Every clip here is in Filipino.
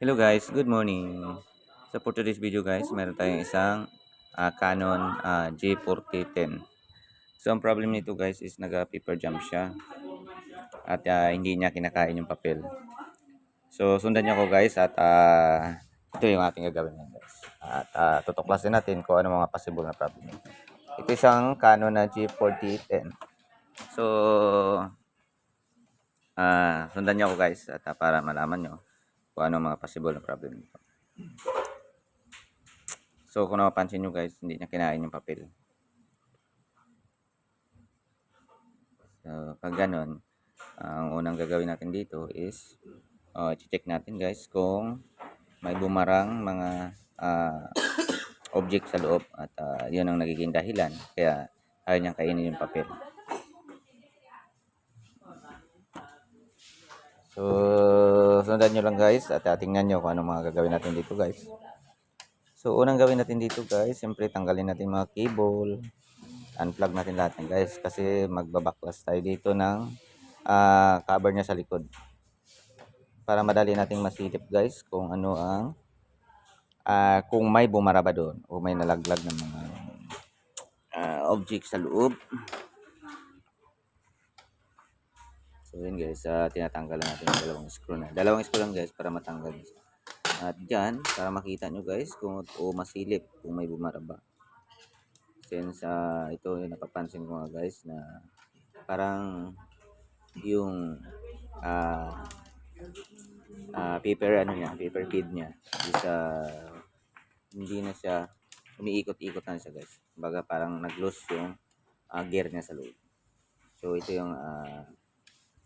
Hello guys, good morning. So for today's video guys, meron tayong isang ah, Canon ah, J4010. So ang problem nito guys is naga-paper jump siya. At ah, hindi niya kinakain yung papel. So sundan niyo ako guys at ah, ito yung ating gagawin ngayon guys. At ah, tutuklasin natin kung ano mga possible na problem. Ito isang Canon na J4010. So ah, sundan niyo ako guys at ah, para malaman niyo kung ano mga possible na problem nito. So, kung napapansin nyo guys, hindi niya kinain yung papel. So, pag ganun, ang unang gagawin natin dito is, uh, check natin guys kung may bumarang mga ah, object sa loob at ah, yun ang nagiging dahilan. Kaya, ayaw niyang kainin yung papel. So, sundan nyo lang guys at uh, tingnan nyo kung anong mga gagawin natin dito guys. So, unang gawin natin dito guys, siyempre tanggalin natin mga cable. Unplug natin lahat yan guys kasi magbabaklas tayo dito ng ah, cover niya sa likod. Para madali nating masilip guys kung ano ang ah, kung may bumara ba doon o may nalaglag ng mga ah, object sa loob. So yun guys, ah, tinatanggalan natin yung dalawang screw na. Dalawang screw lang guys para matanggal. At dyan, para makita nyo guys kung o masilip kung may bumara ba. Since ah, ito yung napapansin ko nga guys na parang yung ah ah, paper ano niya, paper bead niya is ah, hindi na siya umiikot-ikot na siya guys. Kumbaga parang nag-loose yung ah, gear niya sa loob. So ito yung ah,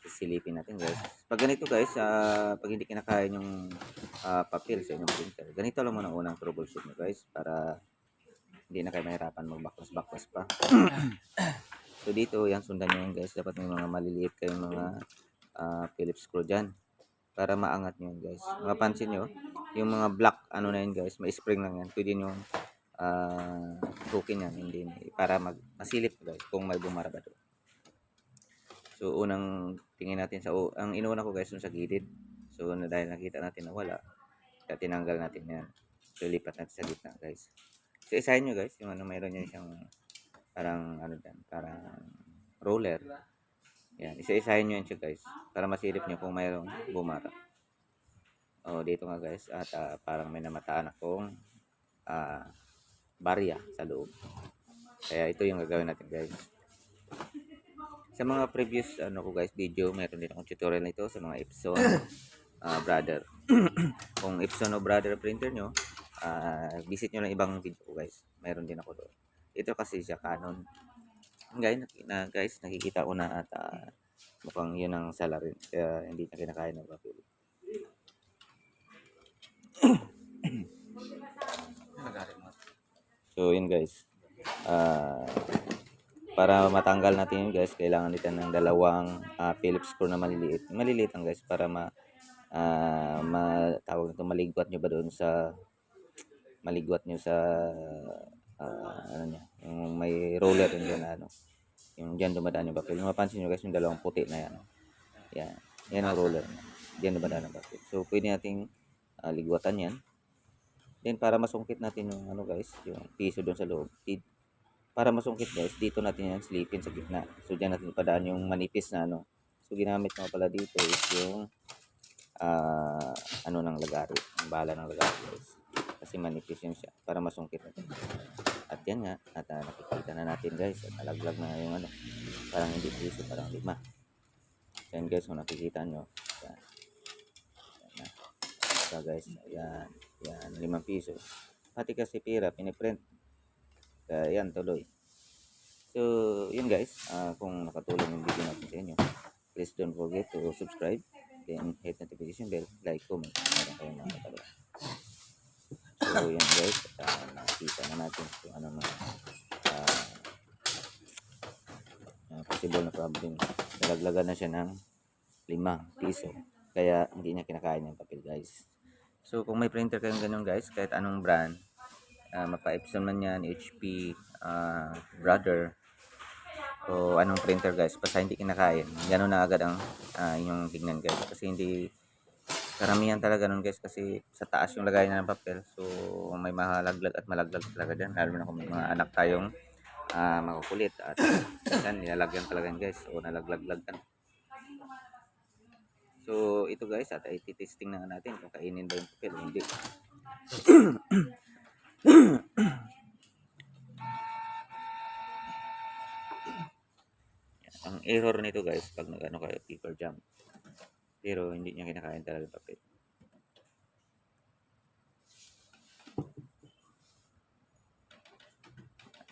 sisilipin natin guys. Pag ganito guys, ah, pag hindi kinakain yung ah, papel sa inyong printer, ganito lang muna ang unang troubleshoot nyo guys para hindi na kayo mahirapan magbaklas-baklas pa. so dito, yan sundan nyo yan guys. Dapat may mga maliliit kayong mga ah, Phillips screw dyan para maangat nyo yan guys. Mapansin nyo, yung mga black ano na yan guys, may spring lang yan. Pwede nyo uh, hookin yan, hindi para mag masilip guys kung may bumara ba. So unang tingin natin sa ang inuuna ko guys yung sa gilid. So na dahil nakita natin na wala, kaya tinanggal natin yan. So lipat natin sa gitna guys. So isahin nyo guys, yung ano mayroon yan siyang parang ano dyan, parang roller. Yan, isa-isahin nyo yan siya guys para masilip nyo kung mayroong bumara. Oh, dito nga guys at ah, parang may namataan akong ah, barya sa loob. Kaya ito yung gagawin natin guys. Sa mga previous ano ko guys video, meron din akong tutorial nito sa mga Epson ah, brother. Kung Epson o brother printer nyo, ah, visit nyo lang ibang video ko guys. Meron din ako doon. Ito kasi siya Canon. Guys, na, guys nakikita ko na at ah, mukhang yun ang salarin. Kaya hindi niya kinakain ng papel. So yun guys. Ah para matanggal natin yun guys, kailangan natin ng dalawang ah, Phillips screw na maliliit. Maliliit lang guys para ma ah matawag ito maligwat nyo ba doon sa maligwat nyo sa ah, ano niya, yung may roller yun dyan ano. Yung dyan dumadaan yung papel. Yung mapansin nyo guys, yung dalawang puti na yan. Yan. Yan ang roller. Diyan dumadaan ang papel. So pwede nating ah, ligwatan yan. Then para masungkit natin yung ano guys, yung piso doon sa loob. Para masungkit guys, dito natin yan silipin sa gitna. So diyan natin ipadaan yung manipis na ano. So ginamit ko pala dito is yung ah ano ng lagari, ang bala ng lagari guys. Kasi manipis yun siya para masungkit natin. At yan nga, at ah, nakikita na natin guys, at nalaglag na yung ano, parang hindi piso, parang lima. So yan guys, kung nakikita nyo, yan. Yan na. So guys, yan, yan, limang piso. Pati kasi pira, piniprint. Kaya yan, tuloy. So, yun guys, ah, kung nakatulong yung video natin sa inyo, please don't forget to subscribe, then hit notification bell, like, comment, meron kayong katanungan. So, yun guys, at ah, nakita na natin kung ano mga ah, ah, possible na problem. Nalaglagan na siya ng 5 piso. Kaya hindi niya kinakain yung papel guys. So kung may printer kayong ganun guys, kahit anong brand, uh, mapa Epson man yan, HP, ah, Brother, o anong printer guys, basta hindi kinakain. Ganun na agad ang ah, inyong tignan guys. Kasi hindi Karamihan talaga nun guys kasi sa taas yung lagay na ng papel. So may malaglag at malaglag talaga dyan. Lalo na kung may mga anak tayong ah, makukulit at minsan nilalagyan talaga yan guys o nalaglaglagan. So ito guys at ay titesting na natin kung kainin ba yung papel hindi. Ang error nito guys pag nag-ano kayo paper jam. Pero hindi niya kinakain talaga papel.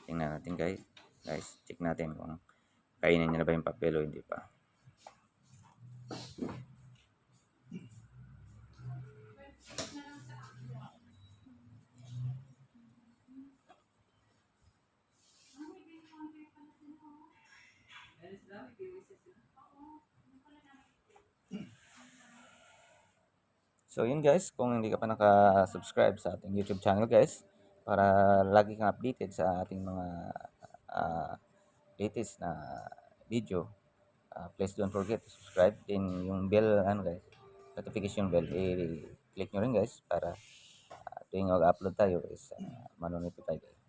Tingnan natin guys. Guys, check natin kung kainin niya na ba yung papel o hindi pa. So yun guys, kung hindi ka pa naka-subscribe sa ating YouTube channel guys, para lagi kang updated sa ating mga ah, latest na video, ah, please don't forget to subscribe. Then yung bell, ano guys, notification bell, i-click nyo rin guys para ah, tuwing mag-upload tayo is uh, manonotify kayo.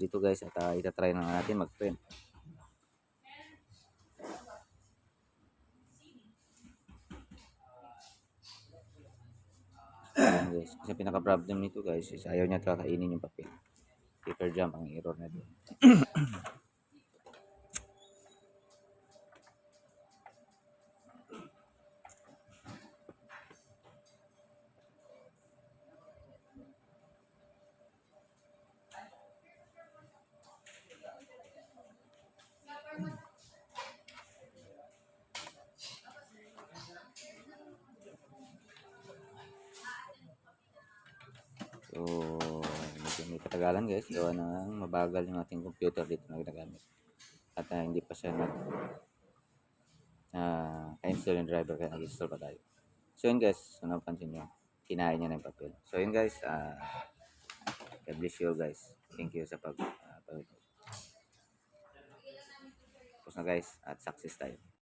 Dito guys at uh, itatry na natin mag-print. Ayan guys. Kasi pinaka-problem nito guys is ayaw niya talaga kainin yung papel. Paper jam ang error na doon. So, medyo may katagalan guys. Gawa ng mabagal yung ating computer dito na ginagamit. At ah, hindi pa siya nag uh, install yung driver kaya nag-install pa tayo. So yun guys, so napansin nyo, kinain niya na yung papel. So yun guys, uh, God bless you guys. Thank you sa pag, uh, pag Tapos na guys, at success tayo.